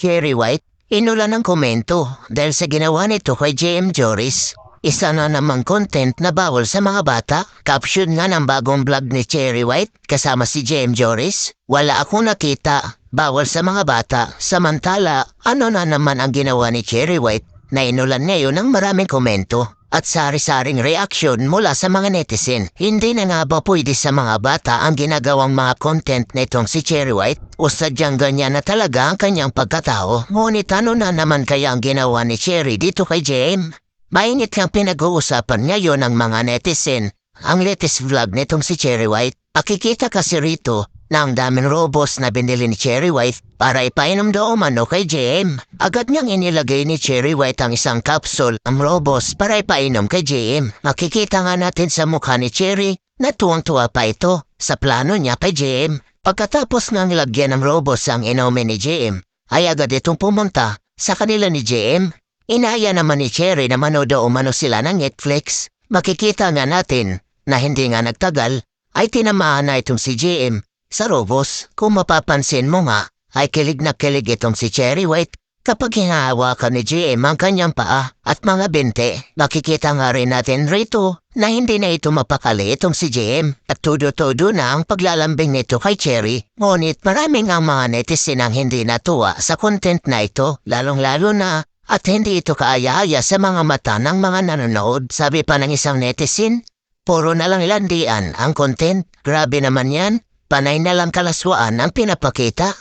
Cherry White, inula ng komento dahil sa ginawa nito kay JM Joris. Isa na namang content na bawal sa mga bata. Caption nga ng bagong vlog ni Cherry White kasama si JM Joris. Wala ako nakita. Bawal sa mga bata. Samantala, ano na naman ang ginawa ni Cherry White na inulan ngayon ng maraming komento at sari-saring reaksyon mula sa mga netizen. Hindi na nga ba pwede sa mga bata ang ginagawang mga content nitong si Cherry White o sadyang ganyan na talaga ang kanyang pagkatao? Ngunit ano na naman kaya ang ginawa ni Cherry dito kay JM? Mainit ang pinag-uusapan ngayon ng mga netizen. Ang latest vlog nitong si Cherry White, akikita kasi rito ang daming robos na binili ni Cherry White para ipainom daw umano kay JM. Agad niyang inilagay ni Cherry White ang isang capsule ang robos para ipainom kay JM. Makikita nga natin sa mukha ni Cherry na tuwang-tuwa pa ito sa plano niya kay JM. Pagkatapos nga nilagyan ng robos ang inumin ni JM, ay agad itong pumunta sa kanila ni JM. Inaya naman ni Cherry na manood daw umano sila ng Netflix. Makikita nga natin na hindi nga nagtagal ay tinamaan na itong si JM sa robos. Kung mapapansin mo nga, ay kilig na kilig itong si Cherry White kapag hinahawakan ni JM ang kanyang paa at mga binte. Makikita nga rin natin rito na hindi na ito mapakali itong si JM at tudo-todo na ang paglalambing nito kay Cherry. Ngunit maraming ang mga netizen ang hindi natuwa sa content na ito, lalong-lalo na at hindi ito kaaya-aya sa mga mata ng mga nanonood. Sabi pa ng isang netizen, puro na lang landian ang content. Grabe naman yan. Panay na lang kalaswaan ang pinapakita.